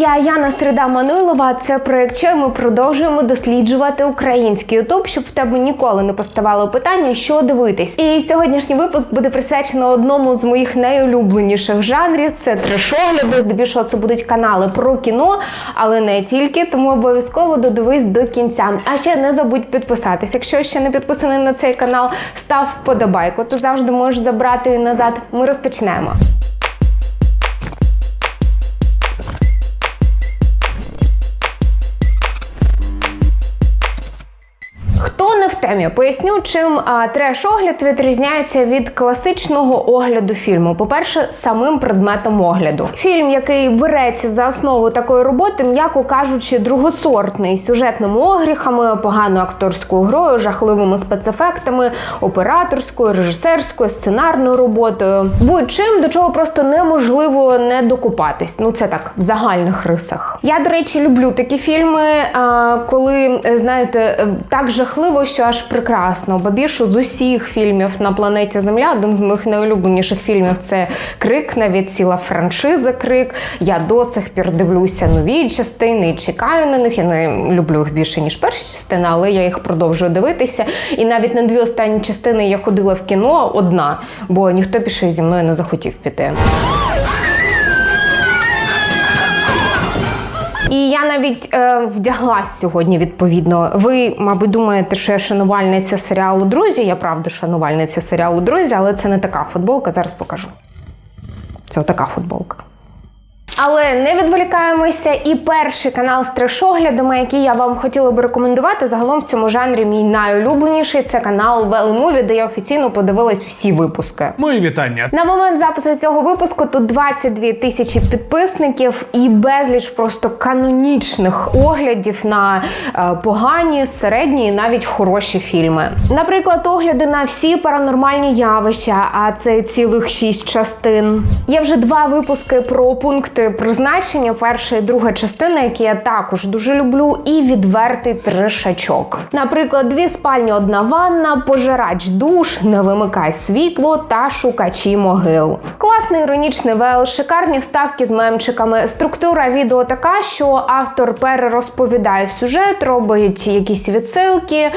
Я Яна Середа Мануйлова. Це проект «Що?» Ми продовжуємо досліджувати український ютуб, щоб в тебе ніколи не поставало питання, що дивитись. І сьогоднішній випуск буде присвячено одному з моїх найулюбленіших жанрів. Це трешогляди. Здебільшого це будуть канали про кіно, але не тільки. Тому обов'язково додивись до кінця. А ще не забудь підписатись. Якщо ще не підписаний на цей канал, став вподобайку. Ти завжди можеш забрати назад. Ми розпочнемо. Темі, поясню, чим треш-огляд відрізняється від класичного огляду фільму. По-перше, самим предметом огляду. Фільм, який береться за основу такої роботи, м'яко кажучи, другосортний сюжетними огріхами, поганою акторською грою, жахливими спецефектами, операторською, режисерською, сценарною роботою. Будь-чим до чого просто неможливо не докупатись. Ну це так в загальних рисах. Я, до речі, люблю такі фільми, коли знаєте, е, так жахливо, що аж прекрасно. Бо більше з усіх фільмів на планеті Земля, один з моїх найулюбленіших фільмів це Крик, навіть ціла франшиза Крик. Я до сих пір дивлюся нові частини і чекаю на них. Я не люблю їх більше ніж перші частини, але я їх продовжую дивитися. І навіть на дві останні частини я ходила в кіно одна, бо ніхто більше зі мною не захотів піти. Навіть е, вдяглась сьогодні відповідно. Ви, мабуть, думаєте, що я шанувальниця серіалу Друзі. Я правда шанувальниця серіалу Друзі, але це не така футболка. Зараз покажу. Це отака футболка. Але не відволікаємося. І перший канал з трешоглядами, який я вам хотіла би рекомендувати, загалом в цьому жанрі мій найулюбленіший це канал Movie, де я офіційно подивилась всі випуски. Мої вітання. На момент запису цього випуску тут 22 тисячі підписників і безліч просто канонічних оглядів на е, погані, середні і навіть хороші фільми. Наприклад, огляди на всі паранормальні явища, а це цілих шість частин. Є вже два випуски про пункти призначення. Перша і друга частина, які я також дуже люблю, і відвертий трешачок. Наприклад, дві спальні, одна ванна, пожирач душ, не вимикай світло та шукачі могил. Класний іронічний вел, шикарні вставки з мемчиками. Структура відео така, що автор перерозповідає сюжет, робить якісь відсилки,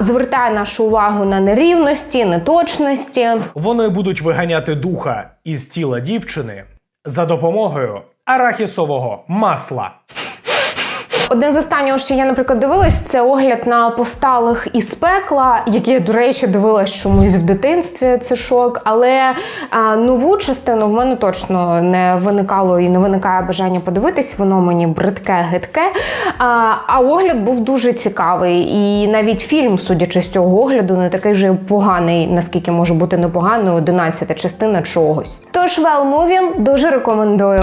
звертає нашу увагу на нерівності, неточності. Вони будуть виганяти духа із тіла дівчини за допомогою арахісового масла. Одне з останнього, що я, наприклад, дивилась, це огляд на посталих із пекла, який я, до речі, дивилась чомусь в дитинстві. Це шок. Але а, нову частину в мене точно не виникало і не виникає бажання подивитись. Воно мені бридке, гидке. А, а огляд був дуже цікавий. І навіть фільм, судячи з цього огляду, не такий вже поганий, наскільки може бути непоганий, 11 частина чогось. Тож Well Movie дуже рекомендую.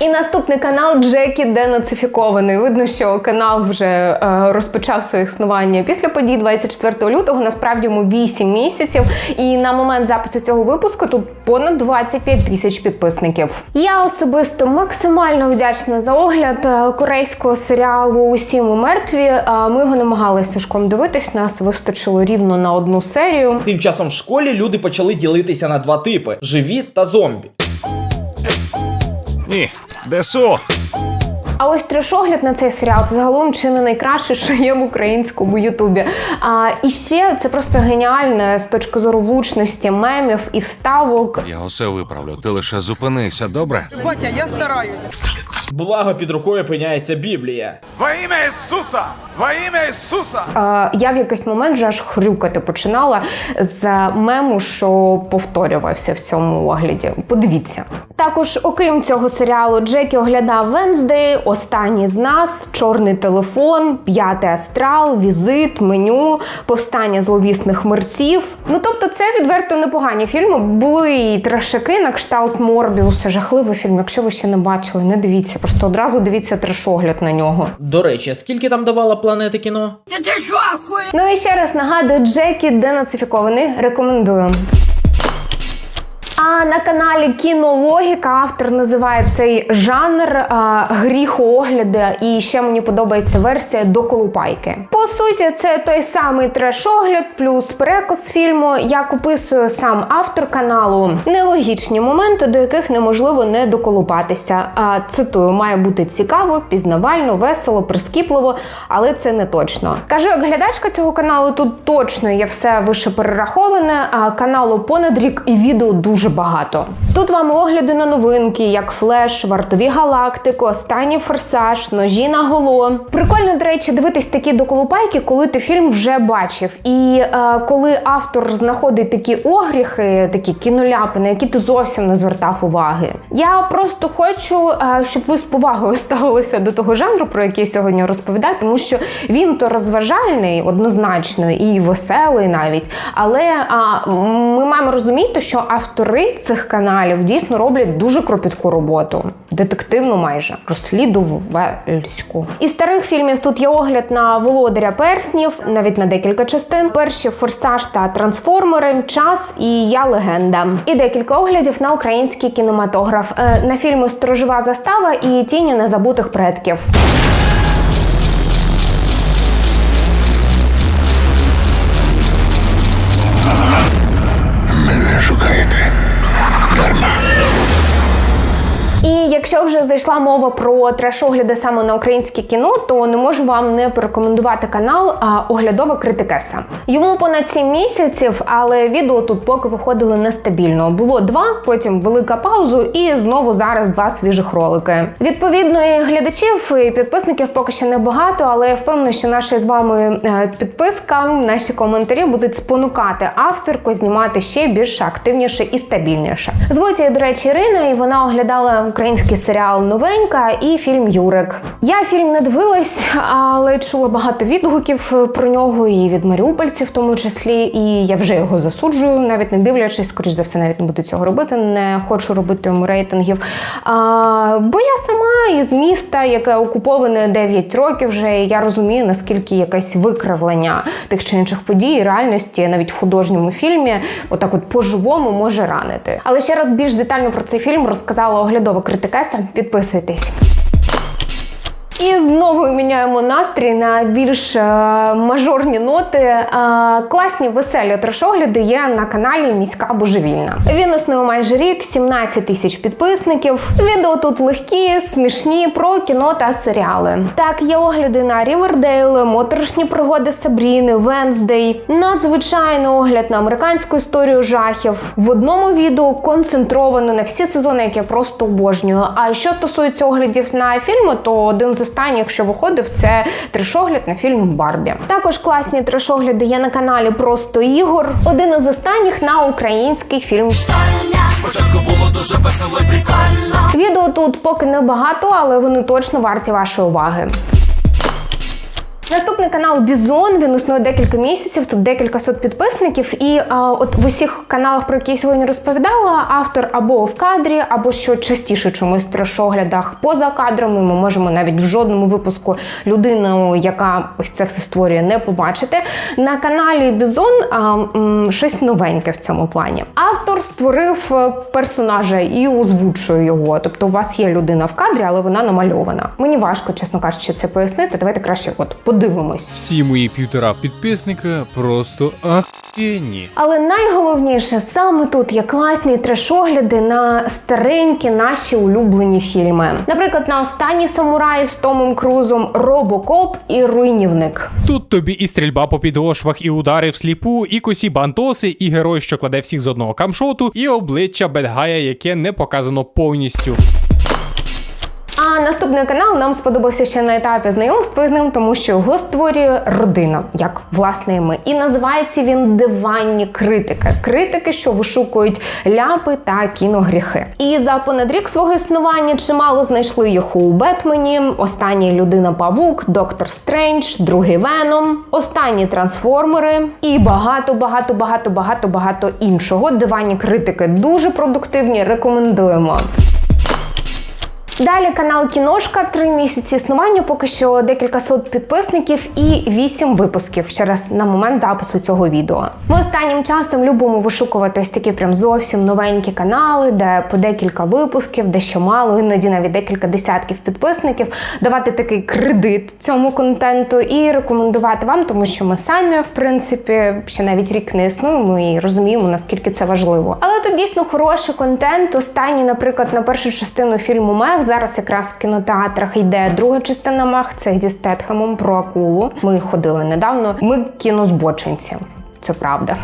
І наступний канал Джекі денацифікований. Видно, що канал вже е, розпочав своє існування після подій 24 лютого. Насправді йому 8 місяців. І на момент запису цього випуску тут понад 25 тисяч підписників. Я особисто максимально вдячна за огляд е, корейського серіалу Усі ми мертві. Е, Ми його намагалися з Сашком дивитись. Нас вистачило рівно на одну серію. Тим часом в школі люди почали ділитися на два типи: живі та зомбі. Ні, ДСО. А ось трешогляд на цей серіал це загалом чи не найкраще, що є в українському Ютубі. А і ще це просто геніальне з точки зору влучності мемів і вставок. Я усе виправлю. Ти лише зупинися, добре? Батя, я стараюсь. Благо під рукою опиняється Біблія. Во ім'я Ісуса! Во ім'я Ісуса! Е, я в якийсь момент вже аж хрюкати починала з мему, що повторювався в цьому огляді. Подивіться. Також, окрім цього серіалу, Джекі оглядав Венздей, Останній з нас, Чорний телефон, П'ятий астрал, Візит, меню, Повстання зловісних мерців. Ну тобто, це відверто непогані фільми. Були і трешаки на кшталт Морбіуса. Жахливий фільм. Якщо ви ще не бачили, не дивіться. Просто одразу дивіться трешогляд на нього. До речі, скільки там давала планети кіно? Ну і ще раз нагадую, Джекі денацифікований. Рекомендую. А на каналі Кінологіка автор називає цей жанр а, гріхоогляди, і ще мені подобається версія до колупайки. По суті, це той самий треш-огляд плюс переказ фільму, як описує сам автор каналу. Нелогічні моменти, до яких неможливо не доколупатися. А цитую, має бути цікаво, пізнавально, весело, прискіпливо, але це не точно. Кажу, як глядачка цього каналу, тут точно є все вище перераховане. А каналу понад рік і відео дуже багато. Тут вам огляди на новинки, як флеш, вартові галактику, останній форсаж, ножі на голо. Прикольно, до речі, дивитись такі доколупайки, коли ти фільм вже бачив. І е, коли автор знаходить такі огріхи, такі кіноляпи, на які ти зовсім не звертав уваги. Я просто хочу, е, щоб ви з повагою ставилися до того жанру, про який я сьогодні розповідаю, тому що він то розважальний, однозначно, і веселий навіть. Але а, ми маємо розуміти, що автори цих каналів дійсно роблять дуже кропітку роботу, детективну майже розслідувальську. Із старих фільмів тут є огляд на володаря перснів, навіть на декілька частин. Перші форсаж та трансформери, час і я легенда. І декілька оглядів на український кінематограф Е, на фільми Сторожова застава і Тіні незабутих предків. Вже зайшла мова про треш-огляди саме на українське кіно, то не можу вам не порекомендувати канал Оглядова критикеса. Йому понад 7 місяців, але відео тут поки виходили нестабільно. Було два, потім велика паузу, і знову зараз два свіжих ролики. Відповідно, і глядачів і підписників поки що небагато, але я впевнена, що наша з вами е, підписка, наші коментарі будуть спонукати авторку знімати ще більше активніше і стабільніше. Звуть її, до речі, Ірина, і вона оглядала український серіал Новенька і фільм Юрик. Я фільм не дивилась, але чула багато відгуків е, про нього і від маріупольців, в тому числі. І я вже його засуджую, навіть не дивлячись, скоріш за все, навіть не буду цього робити. Не хочу робити йому рейтингів. А, бо я сама із міста, яке окуповане 9 років вже, і я розумію, наскільки якесь викривлення тих чи інших подій, реальності, навіть в художньому фільмі, отак от по-живому може ранити. Але ще раз більш детально про цей фільм розказала оглядова критикеса. Підписуйтесь. І знову міняємо настрій на більш е, мажорні ноти. Е, класні веселі трешогляди є на каналі Міська Божевільна. Він існує майже рік, 17 тисяч підписників. Відео тут легкі, смішні про кіно та серіали. Так, є огляди на Рівердейл, моторошні пригоди Сабріни, Венздей, надзвичайний огляд на американську історію жахів. В одному відео концентровано на всі сезони, які я просто обожнюю. А що стосується оглядів на фільми, то один з останніх, що виходив, це трешогляд на фільм Барбі. Також класні трешогляди є на каналі Просто Ігор. Один із останніх на український фільм Спочатку було дуже весело і прикольно. Відео тут поки не багато, але вони точно варті вашої уваги. Наступний канал Бізон. Він існує декілька місяців. Тут декілька сот підписників. І а, от в усіх каналах, про які я сьогодні розповідала, автор або в кадрі, або що частіше чомусь в трешоглядах поза кадрами. Ми можемо навіть в жодному випуску людину, яка ось це все створює, не побачити. На каналі Бізон а, м, щось новеньке в цьому плані. Автор створив е, персонажа і озвучує його. Тобто, у вас є людина в кадрі, але вона намальована. Мені важко, чесно кажучи, це пояснити. Давайте краще от подивимось. Всі мої півтора підписника просто ахуєнні. Але найголовніше саме тут є класні трешогляди на старенькі наші улюблені фільми. Наприклад, на останній самурай з Томом Крузом, Робокоп і Руйнівник. Тут тобі і стрільба по підошвах, і удари всліпу, і косі бантоси, і герой, що кладе всіх з одного камшоту, і обличчя Бедгая, яке не показано повністю. А наступний канал нам сподобався ще на етапі знайомства з ним, тому що його створює родина, як власне ми. І називається він Диванні критики. Критики, що вишукують ляпи та кіногріхи. І за понад рік свого існування чимало знайшли їх у Бетмені, останній людина Павук, Доктор Стрендж, другий Веном, останні трансформери і багато, багато, багато, багато, багато іншого. Диванні критики дуже продуктивні. Рекомендуємо. Далі канал Кіношка, три місяці існування, поки що декілька сот підписників і вісім випусків ще раз на момент запису цього відео. Ми останнім часом любимо вишукувати ось такі прям зовсім новенькі канали, де по декілька випусків, де ще мало, іноді навіть декілька десятків підписників, давати такий кредит цьому контенту і рекомендувати вам, тому що ми самі, в принципі, ще навіть рік не існуємо і розуміємо, наскільки це важливо. Але тут дійсно хороший контент. Останній, наприклад, на першу частину фільму Мех зараз якраз в кінотеатрах йде друга частина Мех. Це зі Стетхемом про акулу. Ми ходили недавно. Ми кінозбочинці. Це правда.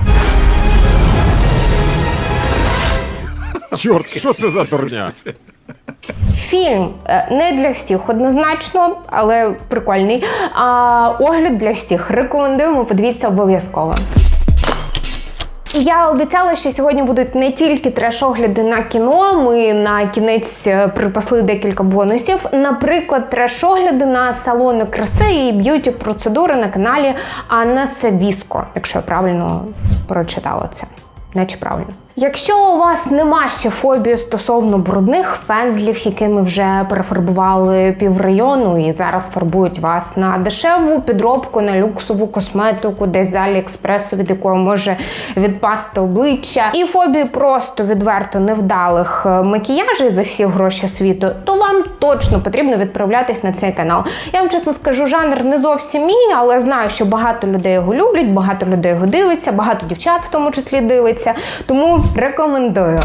Чорт, що це за дурня? Фільм е, не для всіх однозначно, але прикольний. А огляд для всіх рекомендуємо. Подивіться обов'язково. Я обіцяла, що сьогодні будуть не тільки треш-огляди на кіно. Ми на кінець е, припасли декілька бонусів. Наприклад, треш-огляди на салони краси і б'юті процедури на каналі Анна Савіско, якщо я правильно прочитала це. Наче правильно. Якщо у вас нема ще фобії стосовно брудних пензлів, якими вже перефарбували піврайону і зараз фарбують вас на дешеву підробку, на люксову косметику, десь з Аліекспресу, від якої може відпасти обличчя, і фобії просто відверто невдалих е, макіяжів за всі гроші світу, то вам точно потрібно відправлятись на цей канал. Я вам чесно скажу, жанр не зовсім мій, але знаю, що багато людей його люблять, багато людей його дивиться, багато дівчат в тому числі дивиться. Тому рекомендую.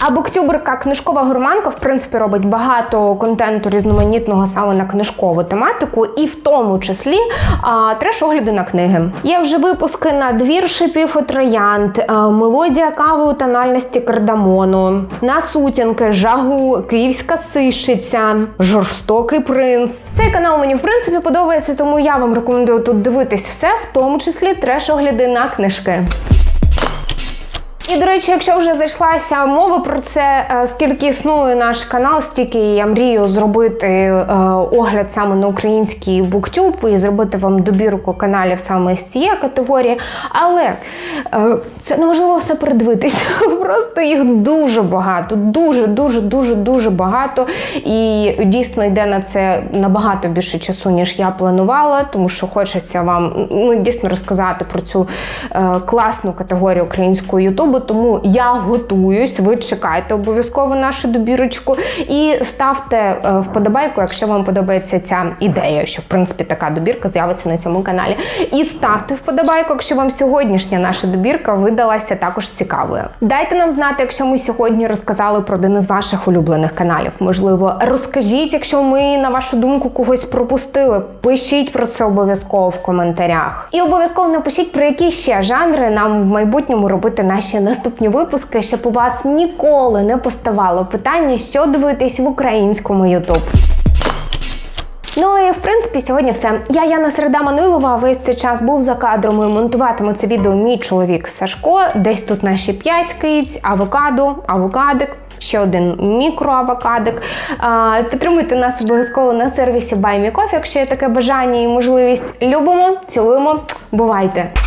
А буктюберка книжкова гурманка, в принципі, робить багато контенту різноманітного саме на книжкову тематику, і в тому числі а, треш-огляди на книги. Є вже випуски на двір шипів і троянд, а, мелодія кави у тональності кардамону, на сутінки, жагу, київська сишиця, жорстокий принц. Цей канал мені в принципі подобається, тому я вам рекомендую тут дивитись все, в тому числі треш-огляди на книжки. І, до речі, якщо вже зайшлася мова про це, е, скільки існує наш канал, стільки я мрію зробити е, огляд саме на український буктюб і зробити вам добірку каналів саме з цієї категорії. Але е, це неможливо все передивитися. Просто їх дуже багато, дуже, дуже, дуже, дуже багато. І дійсно йде на це набагато більше часу, ніж я планувала, тому що хочеться вам ну, дійсно розказати про цю класну категорію українського Ютубу. Тому я готуюсь. Ви чекайте обов'язково нашу добірочку і ставте е, вподобайку, якщо вам подобається ця ідея, що в принципі така добірка з'явиться на цьому каналі. І ставте вподобайку, якщо вам сьогоднішня наша добірка видалася також цікавою. Дайте нам знати, якщо ми сьогодні розказали про один із ваших улюблених каналів. Можливо, розкажіть, якщо ми на вашу думку когось пропустили. Пишіть про це обов'язково в коментарях. І обов'язково напишіть, про які ще жанри нам в майбутньому робити наші наступні випуски, щоб у вас ніколи не поставало питання, що дивитись в українському YouTube. Ну і в принципі сьогодні все. Я Яна Середа Манилова. Весь цей час був за кадром і монтуватиме це відео мій чоловік Сашко. Десь тут наші п'ять скиць, авокадо, авокадик. Ще один мікроавокадик. Підтримуйте нас обов'язково на сервісі BuyMeCoffee, якщо є таке бажання і можливість. Любимо, цілуємо, бувайте!